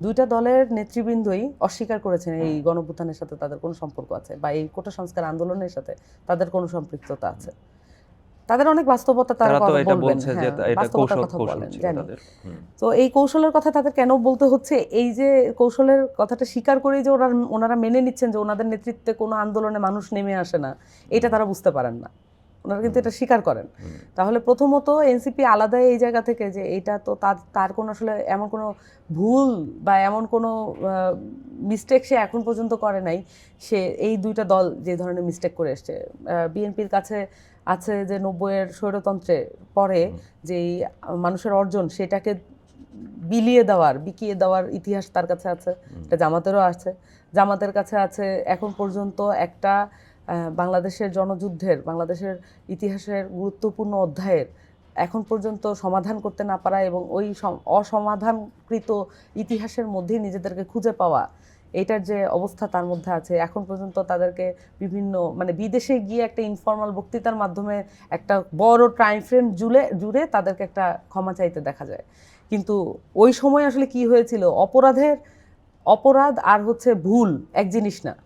দুইটা দলের নেতৃবৃন্দই অস্বীকার করেছেন এই গণভুত্থানের সাথে তাদের কোনো সম্পর্ক আছে বা এই কোটা সংস্কার আন্দোলনের সাথে তাদের কোনো সম্পৃক্ততা আছে। তাদের অনেক বাস্তবতা তারা কথা বলবেন হ্যাঁ, এটা বাস্তবতার কথা বলেন জানি। তো এই কৌশলের কথা তাদের কেন বলতে হচ্ছে? এই যে কৌশলের কথাটা স্বীকার করেই যে ওরা ওনারা মেনে নিচ্ছেন যে ওনাদের নেতৃত্বে কোনো আন্দোলনে মানুষ নেমে আসে না এটা তারা বুঝতে পারেন না। ওনারা কিন্তু এটা স্বীকার করেন। তাহলে প্রথমত এনসিপি আলাদা এই জায়গা থেকে যে এটা তো তার তার কোনো আসলে এমন কোনো ভুল বা এমন কোনো মিস্টেক সে এখন পর্যন্ত করে নাই। সে এই দুইটা দল যে ধরনের মিস্টেক করে এসছে বিএনপির কাছে আছে যে নব্বইয়ের স্বৈরতন্ত্রে পরে যে এই মানুষের অর্জন সেটাকে বিলিয়ে দেওয়ার বিকিয়ে দেওয়ার ইতিহাস তার কাছে আছে। এটা জামাতেরও আছে। জামাতের কাছে আছে এখন পর্যন্ত একটা বাংলাদেশের জনযুদ্ধের, বাংলাদেশের ইতিহাসের গুরুত্বপূর্ণ অধ্যায়ের এখন পর্যন্ত সমাধান করতে না পারা এবং ওই সম- অসমাধানকৃত ইতিহাসের মধ্যেই নিজেদেরকে খুঁজে পাওয়া, এটার যে অবস্থা তার মধ্যে আছে। এখন পর্যন্ত তাদেরকে বিভিন্ন মানে বিদেশে গিয়ে একটা ইনফর্মাল বক্তৃতার মাধ্যমে একটা বড় টাইম ফ্রেম জুড়ে জুড়ে তাদেরকে একটা ক্ষমা চাইতে দেখা যায়। কিন্তু ওই সময় আসলে কি হয়েছিল? অপরাধের, অপরাধ আর হচ্ছে ভুল, এক জিনিস না।